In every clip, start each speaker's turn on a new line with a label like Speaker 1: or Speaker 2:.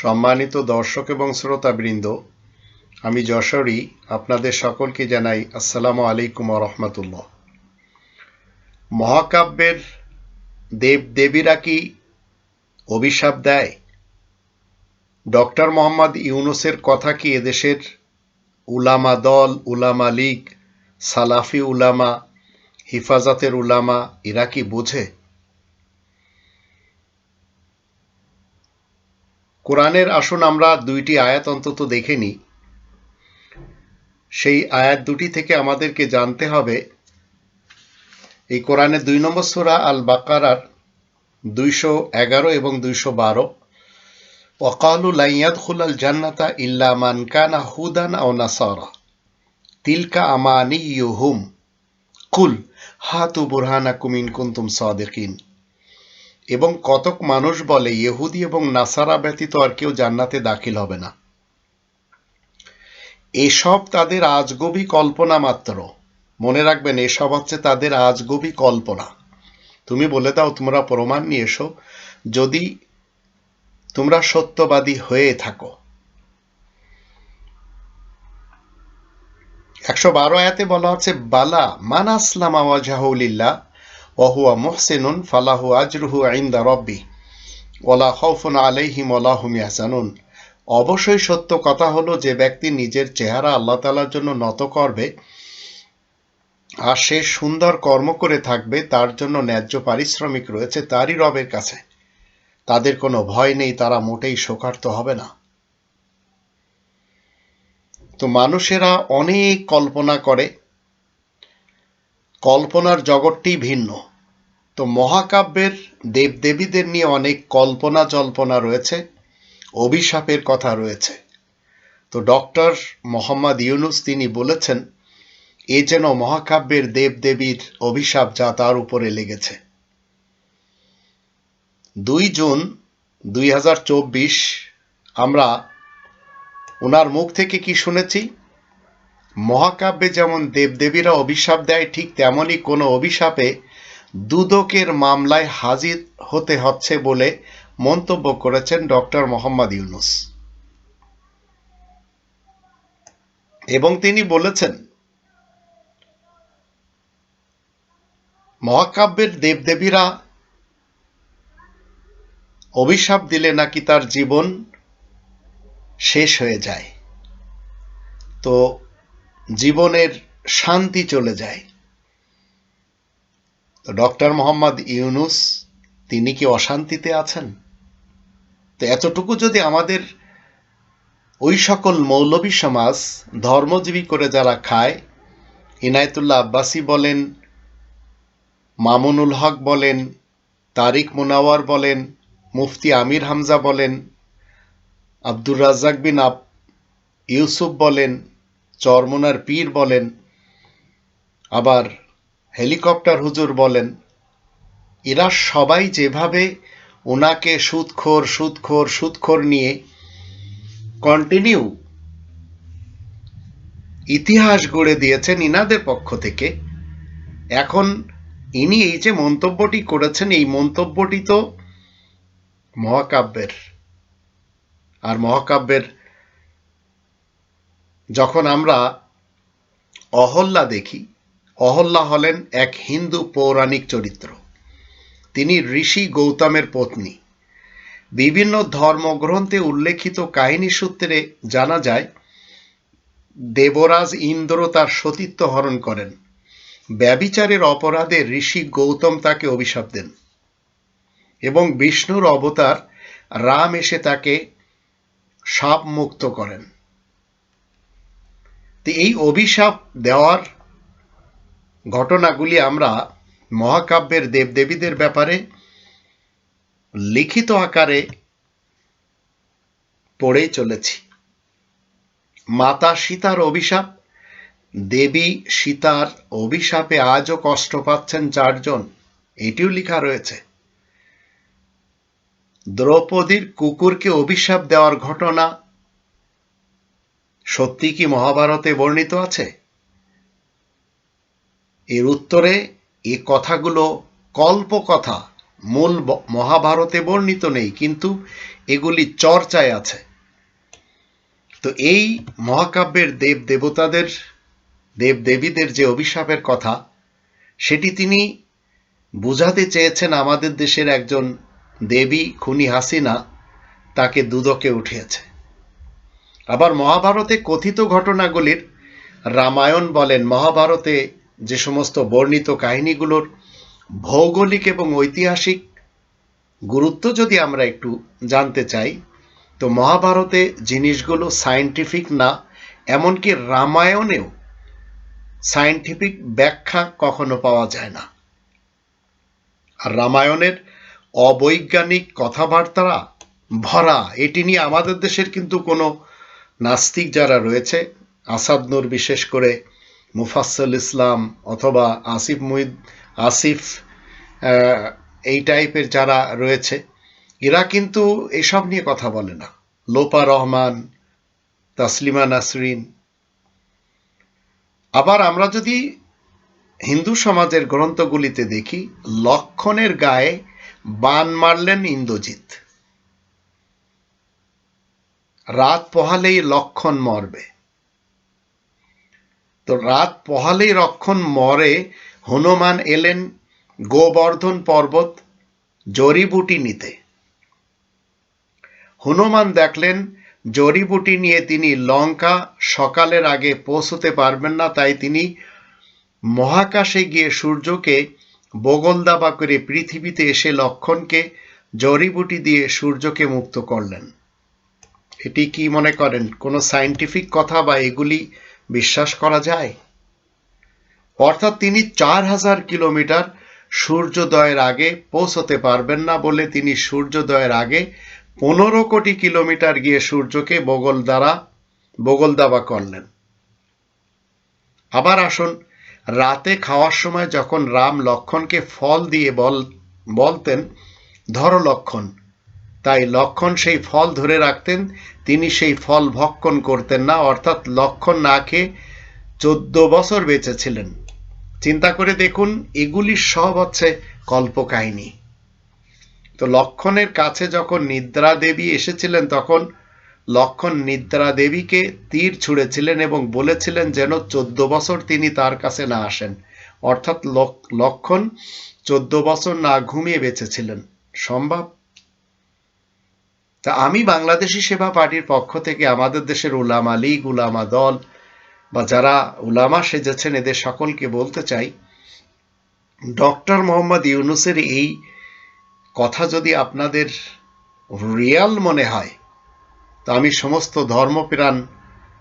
Speaker 1: সম্মানিত দর্শক এবং শ্রোতাবৃন্দ, আমি যশোরী, আপনাদের সকলকে জানাই আসসালামু আলাইকুম রহমতুল্লাহ। মহাকাব্যের দেব দেবীরা কি অভিশাপ দেয়? ডক্টর মোহাম্মদ ইউনুসের কথা কি এদেশের উলামা দল, উলামা লীগ, সালাফি উলামা, হিফাজতের উলামা, এরা কি বোঝে? কোরআনের আসুন আমরা দুইটি আয়াত অন্তত দেখে নিই। সেই আয়াত দুটি থেকে আমাদেরকে জানতে হবে, এই কোরআনের দুই নম্বর সুরা আল বাকারার দুইশো এগারো এবং দুইশো বারো ওকালু লাইয়াদ খুলাল জান্নাতা ইল্লা মান কানা হুদান আও নাসারা, তিলকা আমানি ইউহুম কুল হাতু বুরহানা কুমিন কুন্তুম সাদেকিন। এবং কতক মানুষ বলে, ইহুদি এবং নাসারা ব্যতীত আর কেউ জান্নাতে দাখিল হবে না। এসব তাদের আজগবি কল্পনা মাত্র। মনে রাখবেন, এসব হচ্ছে তাদের আজগবি কল্পনা। তুমি বলে দাও, তোমরা প্রমাণ নিয়ে এসো। যদি তোমরা সত্যবাদী হয়ে থাকো। একশো বারো আয়াতে বলা হচ্ছে বালা মান আসলাম আওয়াজাহুলিল্লাহ ওহুয়া মোহসেনুন ফালাহু আজরুহু আইন্দা রব্বি। ওলা আলাইহিম ওলাহুম ইয়াসানুন অবশ্যই সত্য কথা হলো, যে ব্যক্তি নিজের চেহারা আল্লাহ তালার জন্য নত করবে আর সে সুন্দর কর্ম করে থাকবে, তার জন্য ন্যায্য পারিশ্রমিক রয়েছে তারই রবের কাছে। তাদের কোনো ভয় নেই, তারা মোটেই শোকার্ত হবে না। তো মানুষেরা অনেক কল্পনা করে কল্পনার জগৎটি ভিন্ন। তো মহাকাব্যের দেবদেবীদের নিয়ে অনেক কল্পনা জল্পনা রয়েছে, অভিশাপের কথা রয়েছে। তো ডক্টর মোহাম্মদ ইউনুস তিনি বলেছেন, এ যেন মহাকাব্যের দেবদেবীর অভিশাপ যা তার উপরে লেগেছে। দুই জুন দুই হাজার চব্বিশ আমরা ওনার মুখ থেকে কি শুনেছি? মহাকাব্যে যেমন দেবদেবীরা অভিশাপ দেয়, ঠিক তেমনই কোনো অভিশাপে দুদকের মামলায় হাজির হতে হচ্ছে বলে মন্তব্য করেছেন ডক্টর মোহাম্মদ ইউনুস। এবং তিনি বলেছেন, মহাকাব্যের দেবদেবীরা অভিশাপ দিলে নাকি তার জীবন শেষ হয়ে যায়। তো জীবনের শান্তি চলে যায়। তো ডক্টর মোহাম্মদ ইউনুস, তিনি কি অশান্তিতে আছেন? তো এতটুকু যদি আমাদের ওই সকল মৌলবী সমাজ, ধর্মজীবী করে যারা খায়, ইনায়তুল্লাহ আব্বাসী বলেন, মামুনুল হক বলেন, তারিক মুনাওয়ার বলেন, মুফতি আমির হামজা বলেন, আব্দুর রাজ্জাক বিন আব ইউসুফ বলেন চরমোনার পীর বলেন, আবার হেলিকপ্টার হুজুর বলেন, এরা সবাই যেভাবে ওনাকে সুদখোর সুদখোর সুদখোর নিয়ে কন্টিনিউ ইতিহাস গড়ে দিয়েছেন ইনাদের পক্ষ থেকে, এখন ইনি এই যে মন্তব্যটি করেছেন, এই মন্তব্যটি তো মহাকাব্যের। আর মহাকাব্যের যখন আমরা অহল্যা দেখি অহল্যা হলেন এক হিন্দু পৌরাণিক চরিত্র। তিনি ঋষি গৌতমের পত্নী। বিভিন্ন ধর্মগ্রন্থে উল্লেখিত কাহিনী সূত্রে জানা যায়, দেবরাজ ইন্দ্র তার সতীত্ব হরণ করেন। ব্যবিচারের অপরাধে ঋষি গৌতম তাকে অভিশাপ দেন এবং বিষ্ণুর অবতার রাম এসে তাকে সাপ মুক্ত করেন। তো এই অভিশাপ দেওয়ার ঘটনাগুলি আমরা মহাকাব্যের দেবদেবীদের ব্যাপারে লিখিত আকারে পড়েই চলেছি। মাতা সীতার অভিশাপ, দেবী সীতার অভিশাপে আজও কষ্ট পাচ্ছেন চারজন, এটিও লেখা রয়েছে। দ্রৌপদীর কুকুরকে অভিশাপ দেওয়ার ঘটনা সত্যি কি মহাভারতে বর্ণিত আছে? এর উত্তরে এ কথাগুলো কল্প কথা মূল মহাভারতে বর্ণিত নেই, কিন্তু এগুলি চর্চায় আছে। তো এই মহাকাব্যের দেব দেবতাদের, দেব দেবীদের যে অভিশাপের কথা, সেটি তিনি বুঝাতে চেয়েছেন আমাদের দেশের একজন দেবী খুনি হাসিনা, তাকে দুদকে উঠিয়েছে। আবার মহাভারতে কথিত ঘটনাগুলির রামায়ণ বলেন, মহাভারতে যে সমস্ত বর্ণিত কাহিনীগুলোর ভৌগোলিক এবং ঐতিহাসিক গুরুত্ব যদি আমরা একটু জানতে চাই, তো মহাভারতে জিনিসগুলো সায়েন্টিফিক না, এমনকি রামায়ণেও সায়েন্টিফিক ব্যাখ্যা কখনো পাওয়া যায় না। আর রামায়ণের অবৈজ্ঞানিক কথাবার্তা ভরা, এটি নিয়ে আমাদের দেশের কিন্তু কোনো নাস্তিক যারা রয়েছে, আসাদ নূর বিশেষ করে মুফাসল ইসলাম অথবা আসিফ মুহিদ, আসিফ এই টাইপের যারা রয়েছে, এরা কিন্তু এসব নিয়ে কথা বলে না। লোপা রহমান, তাসলিমা নাসরিন। আবার আমরা যদি হিন্দু সমাজের গ্রন্থগুলিতে দেখি, লক্ষণের গায়ে বান মারলেন ইন্দ্রজিৎ। রাত পোহালেই লক্ষণ মরবে। তো রাত পোহালেই লক্ষণ মরে, হনুমান এলেন গোবর্ধন পর্বত জড়িবুটি নিতে। হনুমান দেখলেন জড়িবুটি নিয়ে তিনি লঙ্কা সকালের আগে পৌঁছতে পারবেন না, তাই তিনি মহাকাশে গিয়ে সূর্যকে বগলদাবা করে পৃথিবীতে এসে লক্ষণকে জড়িবুটি দিয়ে সূর্যকে মুক্ত করলেন। এটি কি মনে করেন, কোনো সায়েন্টিফিক কথা বা এগুলি বিশ্বাস করা যায়? অর্থাৎ তিনি চার হাজার কিলোমিটার সূর্যোদয়ের আগে পৌঁছতে পারবেন না বলে তিনি সূর্যোদয়ের আগে পনেরো কোটি কিলোমিটার গিয়ে সূর্যকে বগল দ্বারা বগল দাবা করলেন। আবার আসুন, রাতে খাওয়ার সময় যখন রাম লক্ষণকে ফল দিয়ে বল, বলতেন, ধরো লক্ষণ তাই লক্ষণ সেই ফল ধরে রাখতেন, তিনি সেই ফল ভক্ষণ করতেন না, অর্থাৎ লক্ষণ না খেয়ে চোদ্দ বছর বেঁচেছিলেন। চিন্তা করে দেখুন, এগুলি সব হচ্ছে কল্পকাহিনী। তো লক্ষণের কাছে যখন নিদ্রা দেবী এসেছিলেন, তখন লক্ষণ নিদ্রা দেবীকে তীর ছুঁড়েছিলেন এবং বলেছিলেন যেন চোদ্দ বছর তিনি তার কাছে না আসেন। অর্থাৎ লক- লক্ষণ চোদ্দ বছর না ঘুমিয়ে বেঁচেছিলেন। সম্ভব? তা আমি বাংলাদেশি সেবা পার্টির পক্ষ থেকে আমাদের দেশের উলামা লীগ, উলামা দল বা যারা উলামা সেজেছেন, এদের সকলকে বলতে চাই, ডক্টর মোহাম্মদ ইউনুসের এই কথা যদি আপনাদের রিয়াল মনে হয়, তা আমি সমস্ত ধর্মপ্রাণ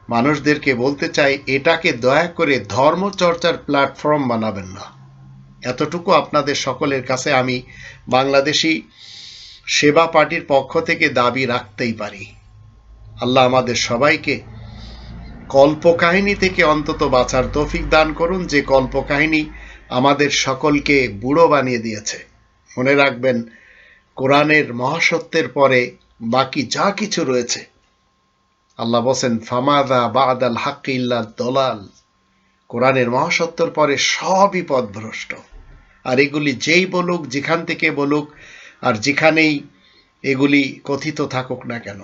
Speaker 1: মানুষদেরকে বলতে চাই, এটাকে দয়া করে ধর্মচর্চার প্ল্যাটফর্ম বানাবেন না। এতটুকু আপনাদের সকলের কাছে আমি বাংলাদেশি সেবা পার্টির পক্ষ থেকে দাবি রাখতেই পারি। আল্লাহ আমাদের সবাইকে কল্পকাহিনী থেকে অন্তত বাঁচার তৌফিক দান করুন। যে কল্পকাহিনী আমাদের সকলকে বুড়ো বানিয়ে দিয়েছে। মনে রাখবেন, কোরআনের মহাসত্যের পরে বাকি যা কিছু রয়েছে, আল্লাহ বসেন ফামাদা বাদাল হাক্ক ইল্লা দলাল। কোরআনের মহাসত্যর পরে সবই পথভ্রষ্ট। আর এগুলি যেই বলুক, যেখান থেকে বলুক আর যেখানেই এগুলি কথিত থাকুক না কেন।